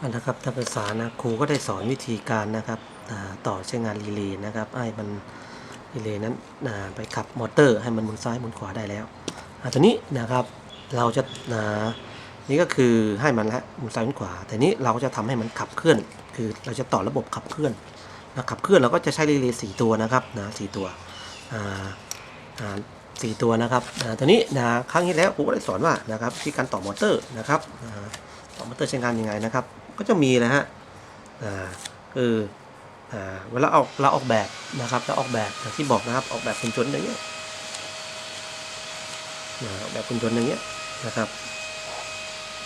อันนะครับนักศึกษานะครูก็ได้สอนวิธีการนะครับต่อใช้งานรีเลย์นะครับให้มันรีเลย์นั้นไปขับมอเตอร์ให้มันหมุนซ้ายหมุนขวาได้แล้วอ่าตัวนี้นะครับเราจะนี่ก็คือให้มันละหมุนซ้ายหมุนขวา แต่นี้เราก็จะทำให้มันขับเคลื่อน คือเราจะต่อระบบขับเคลื่อนนะขับเคลื่อนเราก็จะใช้รีเลย์สี่ตัวนะครับนะสี่ตัวสี่ตัวนะครับอ่าตัวนี้นะครั้งที่แล้วครูก็ได้สอนว่านะครับที่การต่อมอเตอร์นะครับต่อมอเตอร์ใช้งานยังไงนะครับ ก็จะมีนะฮะอ่าคืออ่าเวลาออกเราออกแบบนะครับเราออกแบบอย่างที่บอกนะครับออกแบบคุณชนอย่างเงี้ยออกแบบคุณชนอย่างเงี้ยนะครับ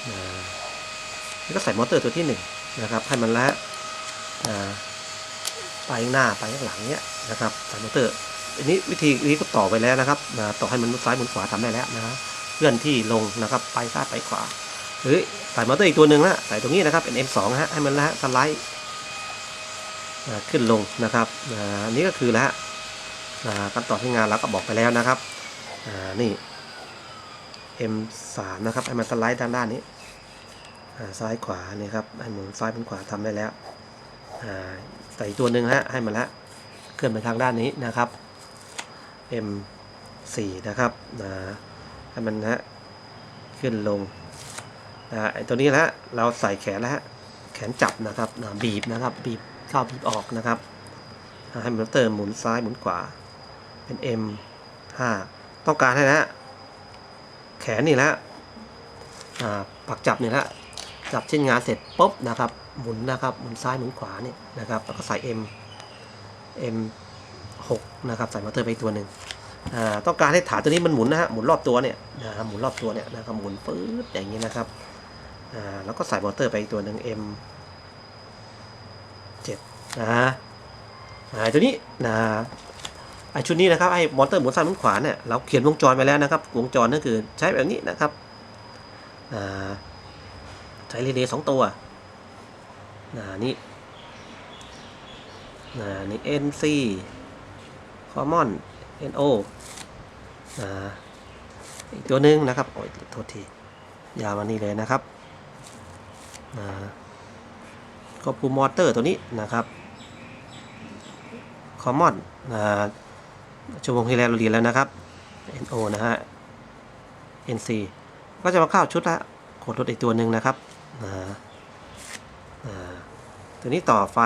อ่าแล้วก็ใส่มอเตอร์ตัวที่หนึ่งนะครับให้มันละอ่าไปข้างหน้าไปข้างหลังเนี้ยนะครับใส่มอเตอร์อันนี้วิธีนี้ก็ต่อไปแล้วนะครับต่อให้มันมุนซ้ายมุนขวาทำได้แล้วนะเคลื่อนที่ลงนะครับไปซ้ายไปขวา หรือใส่มอเตอร์อีกตัวหนึ่งนะใส่ตรงนี้นะครับเป็น M2 ฮะให้มันละสไลด์ขึ้นลงนะครับอ่าอันนี้ก็คือละอ่าการต่อใช้งานเราก็บอกไปแล้วนะครับอ่านี่ M3 นะครับให้มันสไลด์ทางด้านนี้ซ้ายขวานี่ครับให้หมุนซ้ายหมุนขวาทำได้แล้วอ่าใส่อีกตัวหนึ่งฮะให้มันละเคลื่อนไปทางด้านนี้นะครับ M4 นะครับอ่าให้มันฮะขึ้นลง นะฮะไอตัวนี้นะฮะเราใส่แขนแล้วฮะแขนจับนะครับนะบีบนะครับ บีบเข้าบีบออกนะครับให้มอเตอร์หมุนซ้ายหมุนขวา เป็น M 5ต้องการให้นะฮะแขนนี่และอ่าปักจับนี่แหละจับเช่นงานเสร็จปุ๊บนะครับ หมุนนะครับหมุนซ้ายหมุนขวาเนี่ยนะครับแล้วก็ใส่ M M 6นะครับใส่มอเตอร์ไปตัวหนึ่งอ่าต้องการให้ฐานตัวนี้มันหมุนนะฮะหมุนรอบตัวเนี่ยนะครับหมุนรอบตัวเนี่ยนะครับหมุนปื๊ดอย่างนี้นะครับ อ่าแล้วก็ใส่มอเตอร์ไปอีกตัวหนึ่ง M 7นะฮะอ่าตัวนี้นะไอชุดนี้นะครับไอมอเตอร์หมุนซ้ายหมุนขวาเนี่ยเราเขียนวงจรไปแล้วนะครับวงจรนั่นคือใช้แบบนี้นะครับอ่าใช้เรเลย์สองตัวนะนี่นะนี่ NC Common NO นะอีกตัวหนึ่งนะครับโอ้ยโทษทียาวมานี่เลยนะครับ นะก็ปูมอเตอร์ตัวนี้นะครับคอมมอนนะชั่วโมงที่แล้วเราเรียนแล้วนะครับ NO นะฮะ NC ก็จะมาเข้าชุดละกดรถอีกตัวหนึ่งนะครับนะนะตัวนี้ต่อไฟ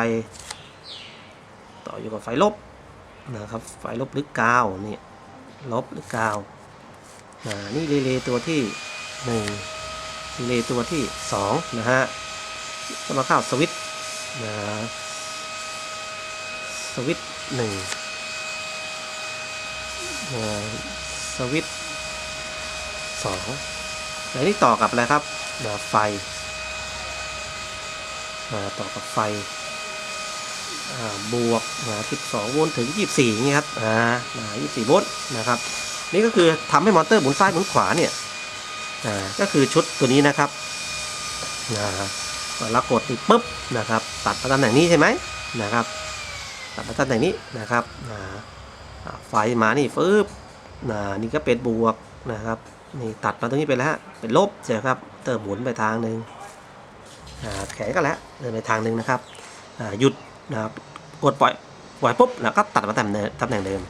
ต่ออยู่กับไฟลบนะครับ ไฟลบหรือกาวนี่ลบหรือกาวนะนี่รีเลย์ตัวที่หนึ่ง รีเลยตัวที่ 2 นะฮะก็มาเข้าสวิตนะสวิตหนึ่งนะสวิตสองแล้วนี่ต่อกับอะไรครับนะไฟนะต่อกับไฟบวกนะ12 โวลต์ถึง 24อย่ครับอ่านะ24 โวลต์นะครับ นี่ก็คือทำให้มอเตอร์หมุนซ้ายหมุนขวาเนี่ย ก็คือชุดตัวนี้นะครับนะเรากดติดปุ๊บนะครับ ตัดมาตำแหน่งนี้ใช่ไหมนะครับ ตัดมาตำแหน่งนี้นะครับนะอ่าไฟมานี่ฟึบนะนี่ก็เป็นบวกนะครับนี่ตัดมาตรงนี้ไปแล้วเป็นลบใช่ครับเติมหมุนไปทางหนึ่งแขนก็แล้วเดินไปทางหนึ่งนะครับหยุดนะครับกดปล่อยปล่อยปุ๊บแล้วก็ตัดมาตำแหน่งตำแหน่งเดิม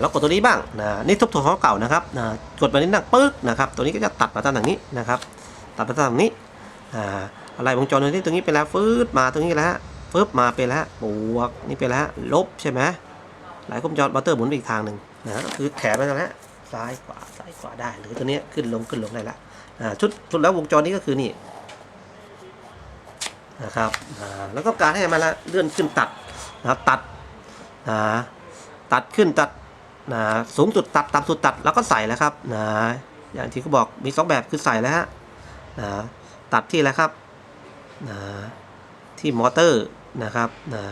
แล้วกดตัวนี้บ้างนะนี่ทบทวนของเก่านะครับนะกดไปนี้หนักปึ๊กนะครับ ตัวนี้ก็จะตัดมาตำแหน่งนี้นะครับ ตัดมาตำแหน่งนี้อ่าอะไรวงจรตัวนี้ตรงนี้ไปแล้วฟืดมาตรงนี้แล้วฟึบมาเป็นแล้วบวกนี่เป็นแล้วลบใช่ไหมหลายวงจรบัตเตอร์หมุนไปอีกทางหนึ่งนะคือแขนไปแล้วซ้ายขวาซ้ายขวาได้หรือตัวนี้ขึ้นลงขึ้นลงได้ละชุดชุดแล้ววงจรนี้ก็คือนี่นะครับแล้วก็การให้มันละเลื่อนขึ้นตัดนะครับตัดตัดขึ้นตัด นะสูงสุดตัดต่ำสุดตัดแล้วก็ใส่แล้วครับนะอย่างที่เขาบอกมีสองแบบคือใส่แล้วฮะนะตัดที่แล้วครับนะที่มอเตอร์นะครับนะ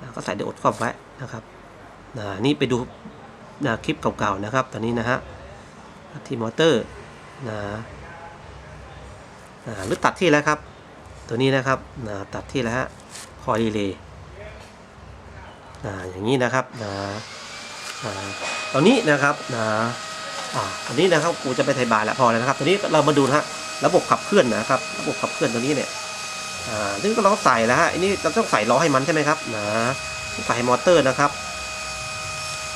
นะก็ใส่ไดโอดครอบไว้นะครับนะนี่ไปดูนะคลิปเก่าๆนะครับ ตอนนี้นะฮะที่มอเตอร์นะนะหรือตัดที่แล้วครับ ตัวนี้นะครับนะตัดที่แล้วฮะคอยรีเลย์อย่างนี้นะครับนะ ตอนนี้นะครับนะอ่าตอนนี้นะครับกูจะไปไทยบายแล้วพอแล้วนะครับตอนนี้เรามาดูนะฮะระบบขับเคลื่อนนะครับ ระบบขับเคลื่อนตัวนี้เนี่ยอ่าซึ่งก็เราก็ใส่แล้วฮะอันนี้เราต้องใส่ล้อให้มันใช่ไหมครับนะใส่มอเตอร์นะครับ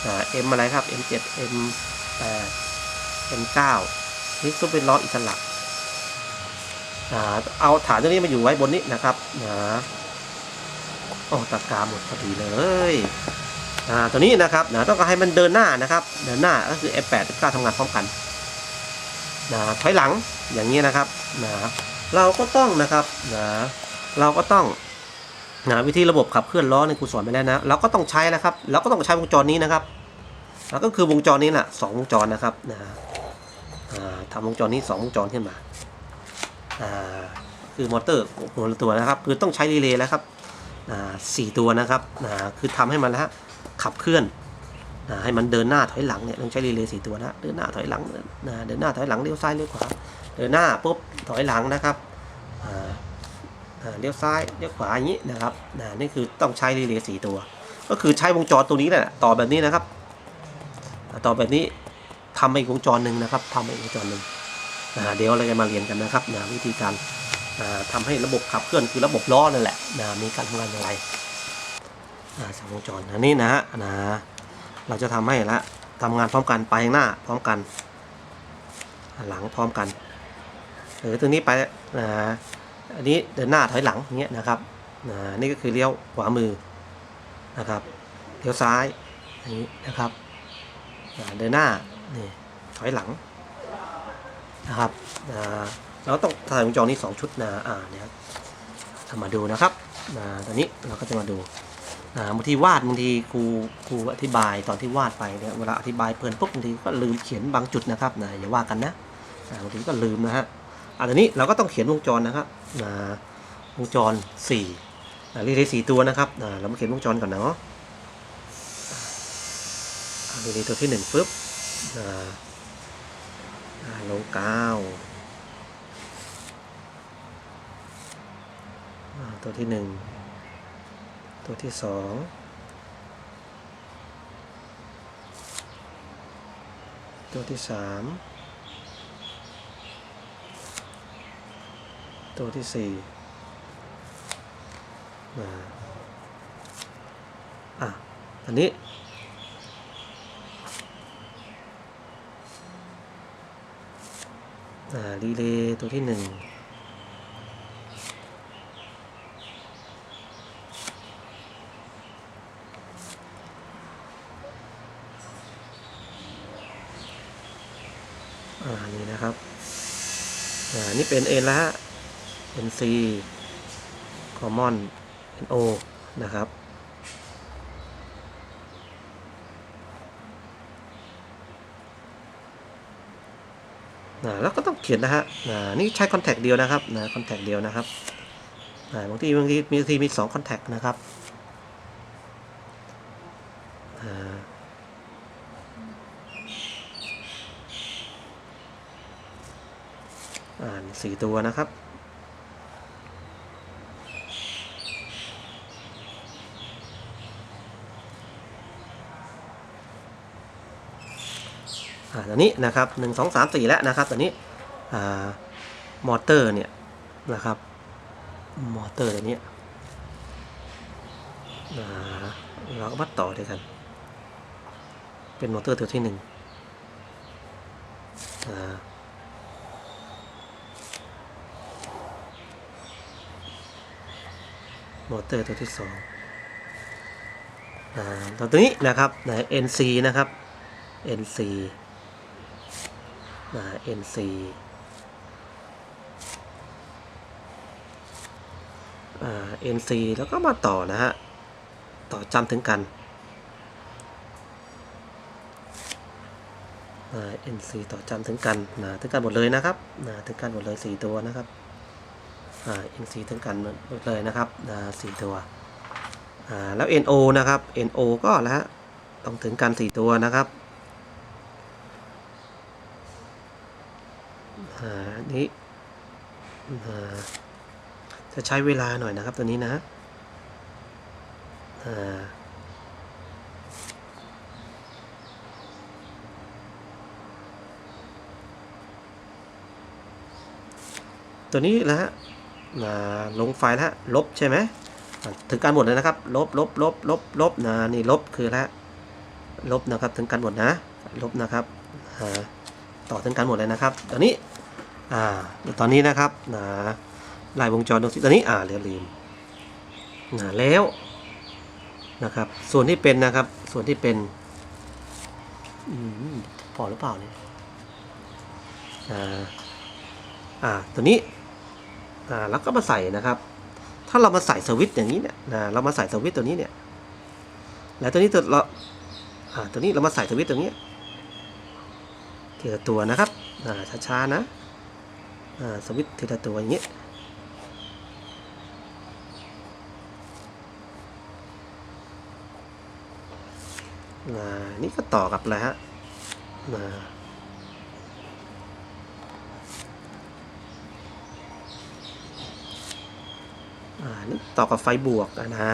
อ่า M อะไรครับ M7 M8 M9 นี่ก็เป็นล้ออิสระอ่าเอาฐานตัวนี้มาอยู่ไว้บนนี้นะครับนะโอ้ตะกาหมดพอดีเลย อ่าตัวนี้นะครับนะต้องการให้มันเดินหน้านะครับ เดินหน้าก็คือ F8 F9 ทำงานพร้อมกันนะถอยหลังอย่างนี้นะครับนะเราก็ต้องนะครับนะเราก็ต้องนะวิธีระบบขับเคลื่อนล้อในครูสอนไปแล้วนะเราก็ต้องใช้นะครับ เราก็ต้องใช้วงจรนี้นะครับแล้วก็คือวงจรนี้แหละสองวงจรนะครับนะอ่าทำวงจรนี้สองวงจรขึ้นมาอ่าคือมอเตอร์หัวตัวนะครับ คือต้องใช้รีเลย์แล้วครับอ่าสี่ตัวนะครับอ่าคือทำให้มันนะฮะ ขับเคลื่อนอ่าให้มันเดินหน้าถอยหลังเนี่ยต้องใช้รีเลย์สี่ตัวนะเดินหน้าถอยหลังนะเดินหน้าถอยหลังเลี้ยวซ้ายเลี้ยวขวาเดินหน้าปุ๊บถอยหลังนะครับเลี้ยวซ้ายเลี้ยวขวาอย่างนี้นะครับนะนี่คือต้องใช้รีเลย์สี่ตัว ก็คือใช้วงจรตัวนี้แหละต่อแบบนี้นะครับ ต่อแบบนี้ทำอีกวงจรหนึ่งนะครับทำอีกวงจรหนึ่งเดี๋ยวเราจะมาเรียนกันนะครับนะวิธีการอ่าทำให้ระบบขับเคลื่อนคือระบบล้อนั่นแหละนะมีการทำงานอย่างไร สามวงจรอันนี้นะฮะนะเราจะทำให้ละทำงานพร้อมกันไปข้างหน้าพร้อมกันหลังพร้อมกันหรือตัวนี้ไปนะอันนี้เดินหน้าถอยหลังอย่างเงี้ยนะครับนะนี่ก็คือเลี้ยวขวามือนะครับเลี้ยวซ้ายอย่างนี้นะครับเดินหน้านี่ถอยหลังนะครับอ่าเราต้องถ่ายวงจรนี้สองชุดนะอ่าเนี่ยทำมาดูนะครับอ่าตอนนี้เราก็จะมาดู บางทีวาดบางทีครูครูอธิบายตอนที่วาดไปเนี่ยเวลาอธิบายเพลินปุ๊บบางทีก็ลืมเขียนบางจุดนะครับนะอย่าว่ากันนะบางทีก็ลืมนะฮะอ่าตอนนี้เราก็ต้องเขียนวงจรนะครับวงจรสี่อ่ารีเลย์สี่ตัวนะครับเรามาเขียนวงจรก่อนเนาะเรียตัวที่หนึ่งปุ๊บอ่าอ่าลงกาวอ่าตัวที่หนึ่ง ตัวที่สองตัวที่สามตัวที่สี่มาอะอันนี้อ่ารีเลย์ตัวที่หนึ่ง อ่า นี่นะครับอ่านี่เป็น N แล้วฮะ NC Common NO นะครับ นะแล้วก็ต้องเขียนนะฮะนะนี่ใช้คอนแทคเดียวนะครับนะคอนแทคเดียวนะครับนะบางทีบางทีมีบางทีมีสองคอนแทคนะครับอ่าอ่าน สี่ตัวนะครับ อ่าตอนนี้นะครับหนึ่งสองสามสี่แล้วนะครับตอนนี้ อ่า มอเตอร์เนี่ยนะครับ มอเตอร์ตัวนี้อ่าเราก็มาต่อด้วยกัน เป็นมอเตอร์ตัวที่หนึ่งอ่า มอเตอร์ตัวที่สองอ่าตัวนี้นะครับไหน NC นะครับ NC นะ NC อ่า NC แล้วก็มาต่อนะฮะ ต่อจำถึงกัน NC ต่อจำถึงกันนะถึงกันหมดเลยนะครับนะถึงกันหมดเลยสี่ตัวนะครับ อ่า NC ถึงกันหมดเลยนะครับสี่ตัวแล้ว NO นะครับ NO ก็แล้วต้องถึงกันสี่ตัวนะครับอันนี้จะใช้เวลาหน่อยนะครับตัวนี้นะตัวนี้และฮะ นะลงไฟล์แล้วลบใช่ไหมถึงการหมดเลยนะครับ ลบลบลบลบลบนะนี่ลบคือแล้วลบนะครับถึงการหมดนะ ลบนะครับต่อถึงการหมดเลยนะครับตอนนี้อ่าตอนนี้นะครับนะลายวงจรตรงนี้ตอนนี้อ่าเรียลืมนะแล้วนะครับ ส่วนที่เป็นนะครับ ส่วนที่เป็นอพอหรือเปล่าเนี่ยอ่าอ่าตัวนี้ อ่าแล้วก็มาใส่นะครับ ถ้าเรามาใส่สวิตช์อย่างนี้เนี่ยนะเรามาใส่สวิตช์ตัวนี้เนี่ย แล้วตัวนี้ตัวเราอ่าตัวนี้เรามาใส่สวิตช์ตรงนี้ทีละตัวนะครับอ่าช้าๆนะอ่าสวิตช์ทีละตัวอย่างนี้อ่านี่ก็ต่อกับอะไรฮะอ่า อ่านี่ ต่อกับไฟบวกอะนะ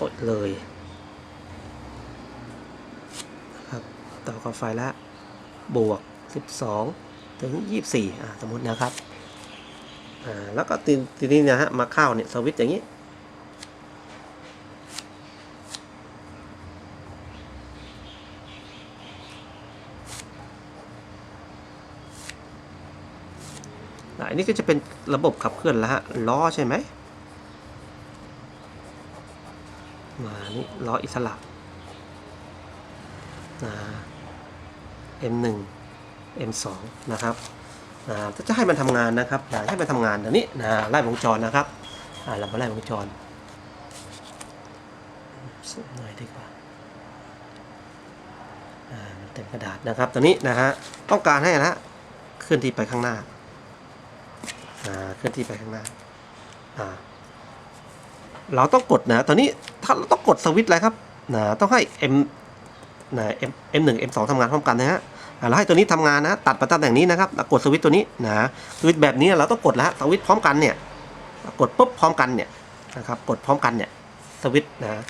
อดเลยครับต่อกับไฟละบวก 12 ถึง 24อ่าสมมตินะครับอ่าแล้วก็ตีนี้นะฮะมาเข้าเนี่ยสวิตช์อย่างนี้ นนี้ก็จะเป็นระบบขับเคลื่อนแล้วฮะล้อใช่ไหมมานี่ล้ออิสระอ่า M1 M2 นะครับอ่าถ้าจะให้มันทำงานนะครับอยากให้มันทำงานเดี๋ยวนี้นะไล่วงจรนะครับอ่าเรามาไล่วงจรสุดหน่อยดีกว่าอ่ามันเต็มกระดาษนะครับตัวนี้นะฮะต้องการให้นะเคลื่อนที่ไปข้างหน้า เคลื่อนที่ไปข้างหน้าอ่าเราต้องกดนะ ตอนนี้ถ้าเราต้องกดสวิตช์อะไรครับนะต้องให้ M นะ M M1 M2 ทำงานพร้อมกันนะฮะอ่าให้ตัวนี้ทำงานนะ ตัดมาตำแหน่งนี้นะครับกดสวิตช์ตัวนี้นะคือแบบนี้เราต้องกดแล้วสวิตช์พร้อมกันเนี่ยกดปุ๊บพร้อมกันเนี่ยนะครับกดพร้อมกันเนี่ยสวิตช์นะ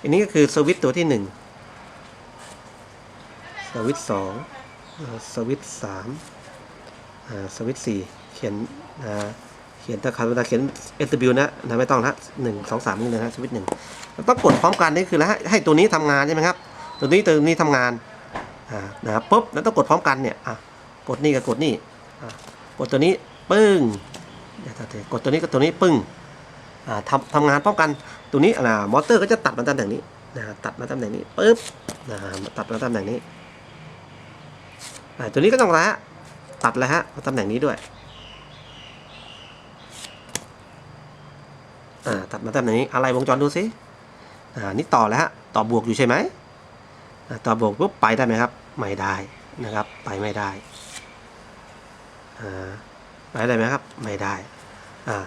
อันนี้ก็คือสวิตช์ตัวที่หนึ่งสวิตช์สองสวิตช์สามสวิตช์สี่เขียนนะ เขียนตะคันเวลาเขียน SW นะนะไม่ต้องละหนึ่งสองสามนี่เลยนะสวิตช์หนึ่งแล้วต้องกดพร้อมกันนี่คือแล้วให้ให้ตัวนี้ทำงานใช่ไหมครับ ตัวนี้ตัวนี้ทำงานอ่านะครับปุ๊บแล้วต้องกดพร้อมกันเนี่ยอะกดนี่กับกดนี่อะกดตัวนี้ปึ้งกดตัวนี้กับตัวนี้ปึ้งอ่าทำทำงานพร้อมกันตัวนี้อ่ามอเตอร์ก็จะตัดมาตำแหน่งนี้นะตัดมาตำแหน่งนี้ปุ๊บนะตัดมาตำแหน่งนี้อ่าตัวนี้ก็ต้องละตัดแล้วฮะมาตำแหน่งนี้ด้วย อ่าตัดมาตำแหน่งนี้อะไรวงจรดูสิอ่านี่ต่อแล้วฮะต่อบวกอยู่ใช่ไหมอะต่อบวกปุ๊บไปได้ไหมครับ ไม่ได้นะครับ ไปไม่ได้อ่าไปได้ไหมครับ ไม่ได้อ่า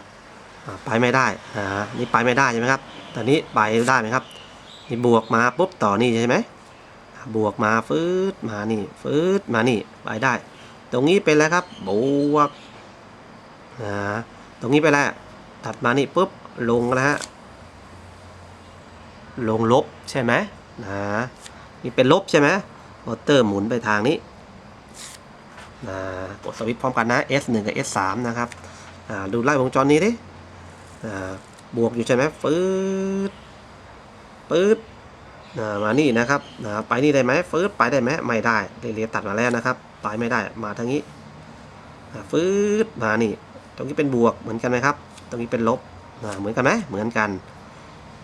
อ่าไปไม่ได้อ่านี่ไปไม่ได้ใช่ไหมครับตอนนี้ไปได้ไหมครับนี่บวกมาปุ๊บต่อนี่ใช่ไหมอ่าบวกมาฟืดมานี่ฟืดมานี่ไปได้ ตรงนี้เป็นแล้วครับบวกอ่าตรงนี้ไปแล้วตัดมานี่ปุ๊บ ลงแล้วฮะลงลบใช่ไหมนะนี่เป็นลบใช่ไหมมอเตอร์หมุนไปทางนี้นะกดสวิตช์พร้อมกันนะ S1 กับ S3 นะครับดูไล่วงจรนี้ดิบวกอยู่ใช่ไหมฟืดปื๊ดอ่ามานี่นะครับไปนี่ได้ไหมฟืดไปได้ไหมไม่ได้เรียตัดมาแล้วนะครับไปไม่ได้มาทางนี้ฟืดมานี่ ตรงนี้เป็นบวกเหมือนกันไหมครับ ตรงนี้เป็นลบ เหมือนกันไหมเหมือนกัน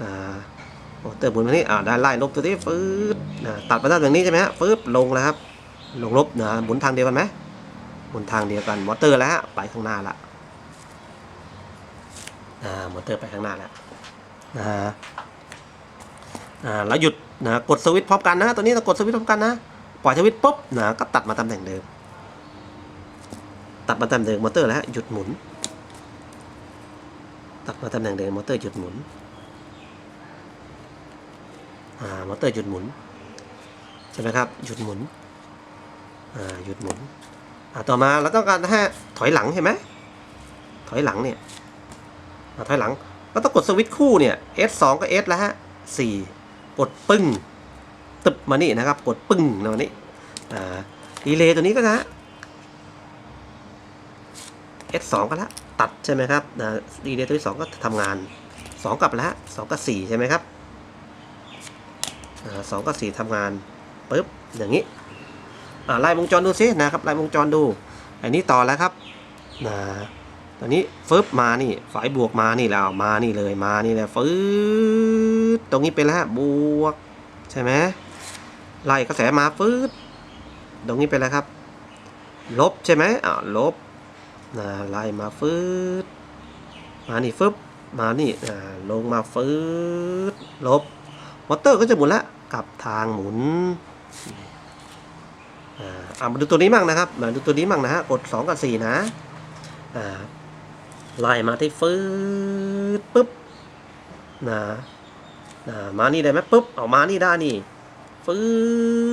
อ่าโอเติมหมุนมานี่อ่าได้ไล่ลบตัวนี้ฟืดนะตัดมาด้านตรงนี้ใช่ไหมฮะฟืบลงแล้วครับ ลงลบนะหมุนทางเดียวกันไหมหมุนทางเดียวกันมอเตอร์แล้วฮะไปข้างหน้าละอ่ามอเตอร์ไปข้างหน้าแล้วนะฮะอ่าแล้วหยุดนะกดสวิตช์พร้อมกันนะตัวนี้เรากดสวิตช์พร้อมกันนะปล่อยสวิตช์ปุ๊บนะก็ตัดมาตำแหน่งเดิม ตัดมาตำแหน่งเดิมมอเตอร์แล้วฮะหยุดหมุน ตัดมาตำแหน่งเดิมมอเตอร์หยุดหมุนอ่ามอเตอร์หยุดหมุนใช่ไหมครับหยุดหมุนอ่าหยุดหมุนอ่าต่อมาเราต้องการให้ถอยหลังใช่ไหมถอยหลังเนี่ยอถอยหลังก็ต้องกดสวิตช์คู่เนี่ย S2 ก็ S แล้วฮะ4กดปึ้งตึบมานี่นะครับ กดปึ้งมานี่อ่าดีเลย์ตัวนี้ก็นะ S2 ก็และ ตัดใช่ไหมครับนะดีเลย์ตัวที่สองก็ทำงานสองกับแล้วสองกับสี่ใช่ไหมครับอ่าสองกับสี่ทำงานปุ๊บอย่างนี้อ่าไล่วงจรดูซินะครับไล่วงจรดู อันนี้ต่อแล้วครับนะตอนนี้ฟึบมานี่ฝายบวกมานี่แล้วมานี่เลยมานี่เลยฟืดตรงนี้เป็นแล้วฮะบวกใช่ไหมไล่กระแสมาฟืดตรงนี้เป็นแล้วครับ ลบใช่ไหมอ่าลบ นะไล่มาฟืดมานี่ฟึบมานี่อ่าลงมาฟืดลบมอเตอร์ก็จะหมุนล้วกลับทางหมุนอ่ามาดูตัวนี้มั่งนะครับมาดูตัวนี้มั่งนะฮะกด 2 กับ 4 นะอ่าไล่มาที่ฟืดปุ๊บนะนะมานี่ได้ไหมปุ๊บเอามานี่ได้นี่ฟื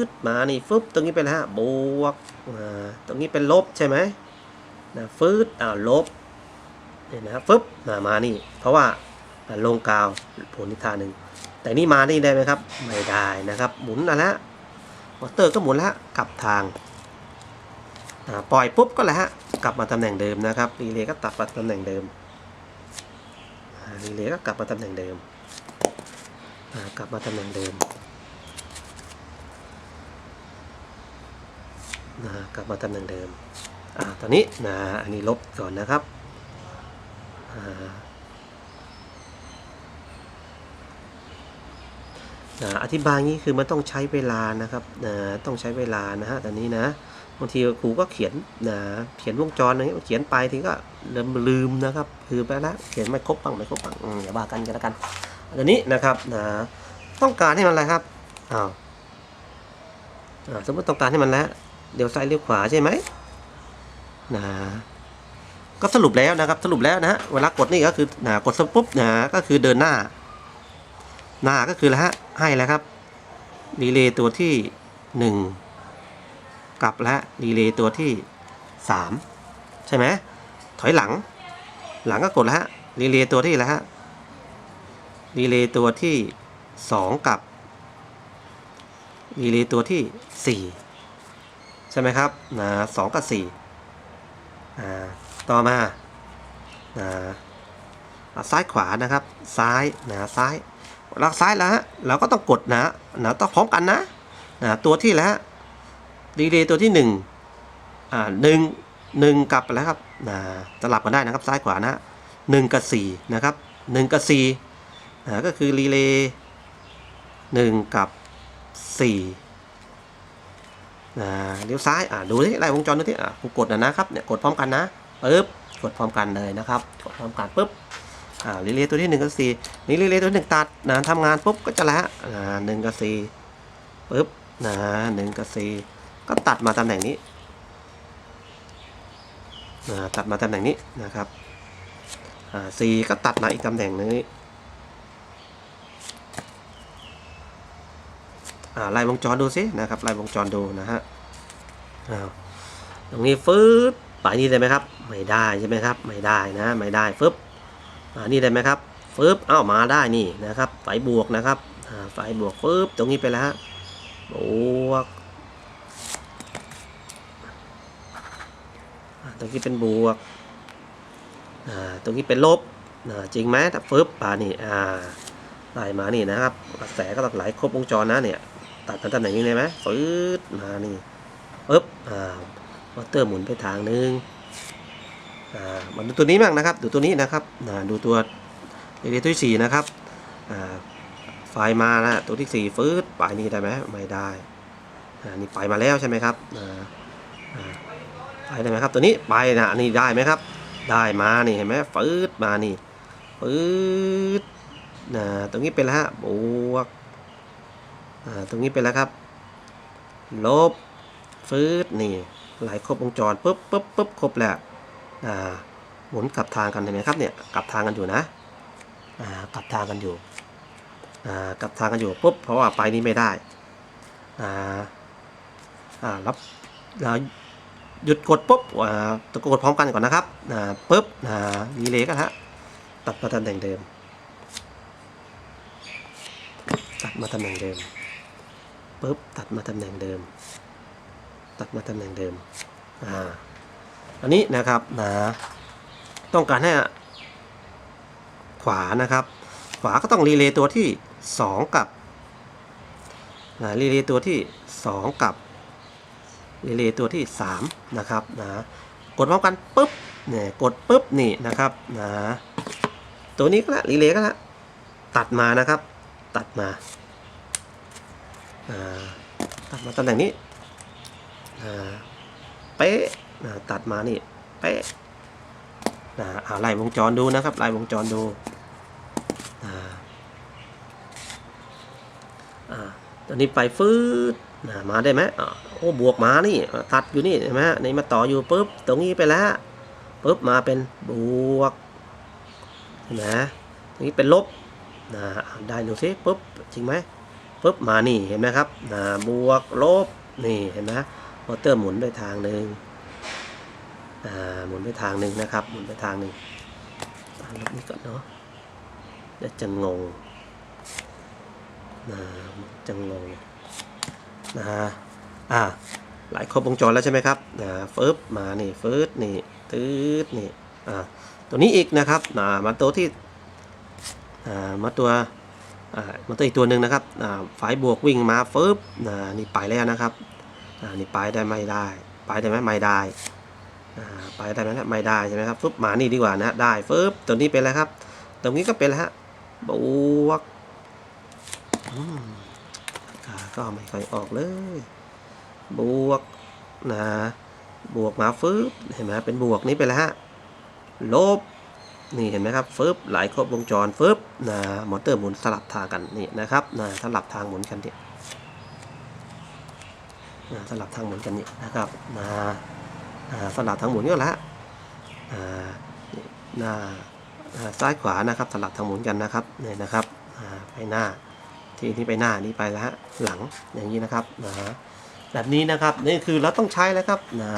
ดมานี่ฟึบตรงนี้เป็นอะไรฮะบวกอ่าตรงนี้เป็นลบใช่ไหม นะฟืดอ่าลบเนี่ยนะฟึบนะมานี่ เพราะว่าลงกาวผลทิศทางหนึ่งแต่นี่มานี่ได้ไหมครับไม่ได้นะครับ หมุนนะละมอเตอร์ก็หมุนแล้วกลับทางปล่อยปุ๊บก็แหละฮะกลับมาตำแหน่งเดิมนะครับรีเลย์ก็ตัดมาตำแหน่งเดิมรีเลย์ก็กลับมาตำแหน่งเดิมกลับมาตำแหน่งเดิมนะกลับมาตำแหน่งเดิม อ่าตอนนี้นะอันนี้ลบก่อนนะครับอ่าอธิบายงี้คือมันต้องใช้เวลานะครับนะต้องใช้เวลานะฮะตอนนี้นะบางทีครูก็เขียนนะเขียนวงจรอะไรเงี้ยเขียนไปทีก็ลืมลืมนะครับ คือไปแล้วเขียนไม่ครบบ้างไม่ครบบ้างอย่าบ้ากันกันล้วกันตอนนี้นะครับนะต้องการให้มันอะไรครับอ้าวอ่าสมมติต้องการให้มันแล้วเดี๋ยวซ้ายเลี้ยวขวาใช่ไหม นะก็สรุปแล้วนะครับสรุปแล้วนะฮะเวลากดนี่ก็คือนะกดสปุ๊บนะก็คือเดินหน้า หน้าก็คือแล้วฮะให้แล้วครับรีเลย์ตัวที่หนึ่งกับและรีเลย์ตัวที่สามใช่ไหมถอยหลัง หลังก็กดแล้วฮะรีเลย์ตัวที่แล้วฮะรีเลย์ตัวที่สองกับรีเลย์ตัวที่สี่ใช่ไหมครับนะสองกับสี่ ต่อมาซ้ายขวานะครับ ซ้ายนะซ้ายลักซ้ายแล้วฮะเราก็ต้องกดนะนะต้องพร้อมกันนะนะตัวที่แล้วดีเลย์ตัวที่หนึ่งอ่าหนึ่งหนึ่งกับแล้วครับนะสลับกันได้นะครับซ้ายขวานะหนึ่งกับสี่นะครับหนึ่งกับสี่นะก็คือรีเลย์หนึ่งกับสี่ นะเลี้ยวซ้ายอ่าดูที่ไล่วงจรดูที่อะกูกดนะนะครับเนี่ยกดพร้อมกันนะปึ๊บกดพร้อมกันเลยนะครับกดพร้อมกันปึ๊บอ่ารีเลย์ตัวที่หนึ่งกับสี่นี่รีเลย์ตัวหนึ่งตัดนะทำงานปุ๊บก็จะล้วอ่าหนึ่งกับสี่ปุ๊บนะหนึ่งกับสี่ก็ตัดมาตำแหน่งนี้นะตัดมาตำแหน่งนี้นะครับอ่าสี่ก็ตัดมาอีกตำแหน่งนี้ อ่าไล่วงจรดูสินะครับไล่วงจรดูนะฮะอ้าตรงนี้ฟืดไปนี่ได้ไหมครับ ไม่ได้ใช่ไหมครับ ไม่ได้นะ ไม่ได้ฟึบอ่านี่ได้ไหมครับฟึบเอ้ามาได้นี่นะครับไฟบวกนะครับไฟบวกฟึบตรงนี้ไปแล้วฮะบวกตรงนี้เป็นบวกอ่าตรงนี้เป็นลบอ่าจริงไหมถ้าฟึบอ่านี่อ่าไล่มานี่นะครับกระแสก็ต้องไหลครบวงจรนะเนี่ย ตัดมาตำแหน่งนี้เลยไหมฟึบมานี่ปึ๊บอ่ามอเตอร์หมุนไปทางนึงอ่ามาดูตัวนี้บ้างนะครับ ดูตัวนี้นะครับอ่าดูตัวเรตัวที่สี่นะครับอ่าไฟมานะตัวที่สี่ฟืดไปนี่ได้ไหมไม่ได้อ่านี่ไปมาแล้วใช่ไหมครับอ่าไปได้ไหมครับ ตัวนี้ไปนะอันนี้ได้ไหมครับ ได้มานี่เห็นไหมฟืดมานี่ฟืดนะตรงนี้เป็นแล้วฮะบวก ตรงนี้เป็นแล้วครับ ลบฟืดนี่ไหลครบวงจรปุ๊บปุ๊บปุ๊บครบแล้วหมุนกลับทางกันเห็นไหมครับเนี่ยกลับทางกันอยู่นะกลับทางกันอยู่กลับทางกันอยู่ปุ๊บเพราะว่าไปนี้ไม่ได้รับเราหยุดกดปุ๊บตะกดพร้อมกันก่อนนะครับปุ๊บอ่ารีเลย์กันฮะตัดมาตำแหน่งเดิมตัดมาตำแหน่งเดิม ปุ๊บตัดมาตำแหน่งเดิม ตัดมาตำแหน่งเดิมอ่าอันนี้นะครับนะต้องการให้ขวานะครับ ขวาก็ต้องรีเลย์ตัวที่ 2 กับนะรีเลย์ตัวที่ 2 กับรีเลย์ตัวที่ 3 นะครับนะกดพร้อมกันปุ๊บเนี่ยกดปุ๊บนี่นะครับนะตัวนี้ก็ละรีเลย์ก็ละตัดมานะครับ ตัดมาอ่า ตัดมาตำแหน่งนี้อ่เป๊ะตัดมานี่เป๊ะนะอ่าไล่วงจรดูนะครับไล่วงจรดูอ่าอ่าตอนนี้ไปฟืดนะมาได้ไหมโอ้บวกมานี่ตัดอยู่นี่เห็นไหมนี่มาต่ออยู่ปุ๊บตรงนี้ไปแล้วปุ๊บมาเป็นบวกเห็นไหมตรงนี้เป็นลบนะได้ดูซิปุ๊บจริงไหม ปุ๊บมานี่เห็นไหมครับนะบวกลบนี่เห็นไหมมอเตอร์หมุนไปทางหนึ่งหมุนไปทางหนึ่งนะครับ หมุนไปทางหนึ่งอ่าลบนี้ก่อนเนาะเดี๋ยวจะงงนะจะงงนะฮะอ่าหลายครบวงจรแล้วใช่ไหมครับนะฟึบมานี่ฟึดนี่ตืดนี่อ่าตัวนี้อีกนะครับนะมาตัวที่อ่ามาตัว อ่ามาตัวอีกตัวหนึ่งนะครับอ่าฝายบวกวิ่งมาฟึบน,นี่ไปแล้วนะครับนี่ไปได้ไม่ได้ ไปได้ไหมไม่ได้ไปได้ไหมไม่ได้ใช่ไหมครับฟึบมานี่ดีกว่านะได้ฟึบตัวนี้เป็นแล้วครับ ตรงนี้ก็เป็นแล้วฮะบวกก็ไม่ค่อยออกเลย บวกนะบวกมาฟึบเห็นไหมเป็นบวกนี้ไปแล้วฮะลบ นี่เห็นไหมครับฟึบไหลครบวงจรฟึบนะมอเตอร์หมุนสลับทางกันนี่นะครับนะสลับทางหมุนกันเนี่ยนะสลับทางหมุนกันนี่นะครับนะอ่าสลับทางหมุนก็แล้วอ่านี่หน้าซ้ายขวานะครับสลับทางหมุนกันนะครับเนี่ยนะครับไปหน้าที่นี้ไปหน้านี้ไปแล้วฮะหลังอย่างนี้นะครับนะแบบนี้นะครับนี่คือเราต้องใช้แล้วครับนะ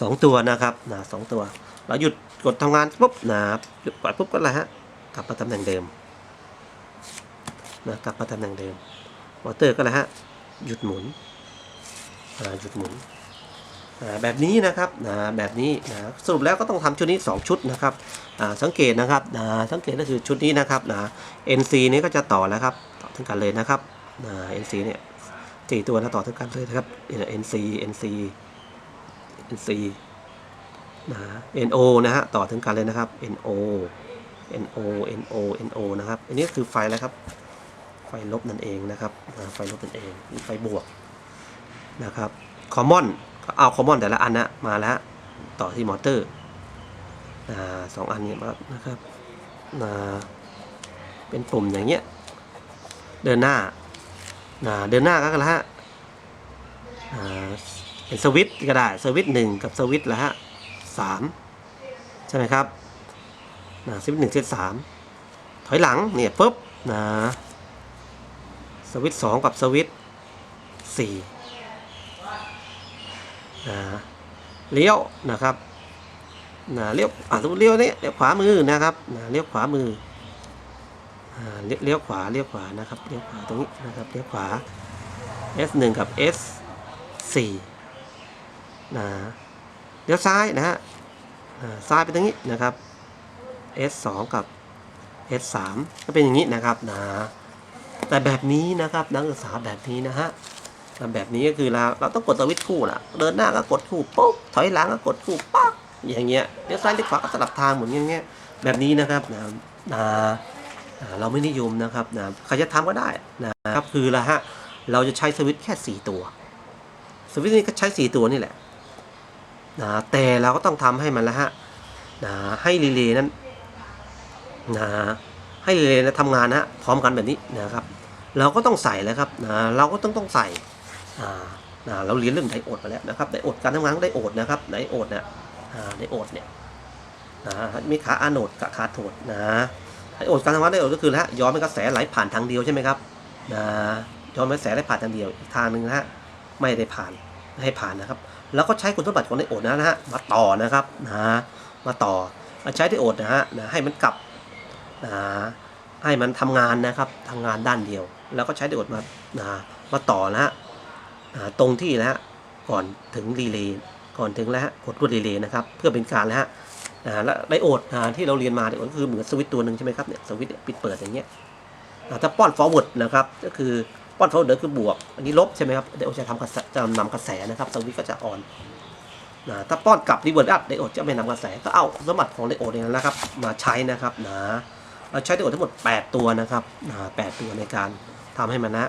สองตัวนะครับนะสองตัว เราหยุดกดทำงานปุ๊บนะหยุดปล่อยปุ๊บก็อะไรฮะกลับมาตำแหน่งเดิมนะกลับมาตำแหน่งเดิมมอเตอร์ก็อะไรฮะหยุดหมุนหยุดหมุนแบบนี้นะครับนะแบบนี้นะสรุปแล้วก็ต้องทำชุดนี้ 2 ชุดนะครับสังเกตนะครับนะสังเกตก็คือชุดนี้นะครับนะ NC นี้ก็จะต่อแล้วครับต่อถึงกันเลยนะครับนะ NC เนี่ยสี่ตัวนะต่อถึงกันเลยนะครับ NC NC NC นะ NO นะฮะ ต่อถึงกันเลยนะครับ NO NO NO NO นะครับ อันนี้คือไฟแล้วครับ ไฟลบนั่นเองนะครับไฟลบนั่นเอง ไฟบวกนะครับ common ก็เอา common แต่ละอันนะมาแล้ว ต่อที่มอเตอร์สองอันนี้มานะครับเป็นปุ่มอย่างเงี้ย เดินหน้านะเดินหน้าก็แล้วฮะเป็นสวิตช์ก็ได้ สวิตช์หนึ่งกับสวิตช์ละฮะ สามใช่ไหมครับนะสวิตช์หนึ่งสวิตสามถอยหลังเนี่ยปุ๊บนะสวิตช์สองกับสวิตช์สี่นะเลี้ยวนะครับนะเลี้ยวอะสมมติเลี้ยวนี่เลี้ยวขวามือนะครับนะเลี้ยวขวามืออ่าเลี้ยวเลี้ยวขวาเลี้ยวขวานะครับเลี้ยวขวาตรงนี้นะครับเลี้ยวขวา S 1 กับ S 4 นะ เลี้ยวซ้ายนะฮะซ้ายไปตรงนี้นะครับ S 2 กับ S 3 ก็เป็นอย่างนี้นะครับนะแต่แบบนี้นะครับนักศึกษาแบบนี้นะฮะแบบนี้ก็คือเราเราต้องกดสวิตช์คู่นะเดินหน้าก็กดคู่ปุ๊บถอยหลังก็กดคู่ปั๊บอย่างเงี้ยเลี้ยวซ้ายเลี้ยวขวาก็สลับทางเหมือนอย่างเงี้ยแบบนี้นะครับนะนะเราไม่นิยมนะครับนะใครจะทำก็ได้นะครับคือละฮะเราจะใช้สวิตช์แค่ 4 ตัว สวิตช์นี้ก็ใช้ 4 ตัวนี่แหละ นะแต่เราก็ต้องทำให้มันละฮะนะให้รีเลย์นั้นนะให้รีเลย์นะทำงานนะพร้อมกันแบบนี้นะครับ เราก็ต้องใส่แล้วครับนะเราก็ต้องต้องใส่อ่านะเราเรียนเรื่องไดโอดมาแล้วนะครับไดโอดการทำงานของไดโอดนะครับไดโอดเนี่ยไดโอดเนี่ยนะมีขาอะโนดกับคาโทดนะไอโอดการทำงานไดโอดก็คือนะย้อนเป็นกระแสไหลผ่านทางเดียวใช่ไหมครับนะย้อนเป็นกระแสไหลผ่านทางเดียวอีกทางหนึ่งนะฮะไม่ได้ผ่านไม่ให้ผ่านนะครับ แล้วก็ใช้คุณสมบัติของไดโอดนะฮะมาต่อนะครับนะมาต่อมาใช้ไดโอดนะฮะนะให้มันกลับนะให้มันทำงานนะครับทำงานด้านเดียว แล้วก็ใช้ไดโอดมานะมาต่อนะฮะนะตรงที่นะฮะก่อนถึงรีเลย์ก่อนถึงแล้วฮะกดรวดรีเลย์นะครับเพื่อเป็นการแล้วฮะนะและไดโอดที่เราเรียนมาเนี่ยก็คือเหมือนสวิตตัวหนึ่งใช่ไหมครับเนี่ยสวิตปิดเปิดอย่างเงี้ยถ้าป้อน forward นะครับก็คือ ป้อน forward คือบวก อันนี้ลบใช่ไหมครับไดโอดจะทำกระแสจะนำกระแสนะครับสวิตช์ก็จะออนนะถ้าป้อนกลับ reverse up ไดโอดจะไม่นำกระแสก็เอาสมบัติของไดโอดเนี่ยนะครับ มาใช้นะครับนะเราใช้ไดโอดทั้งหมด 8 ตัวนะครับนะ8ตัวในการทำให้มันนะ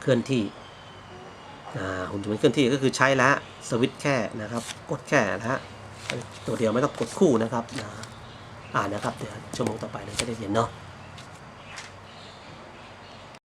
เคลื่อนที่อ่าหุ่นยนต์เคลื่อนที่ก็คือใช้แล้วสวิตแค่นะครับ กดแค่นะฮะตัวเดียวไม่ต้องกดคู่นะครับนะอ่านะครับเดี๋ยวชั่วโมงต่อไปเราจะได้เห็นเนาะ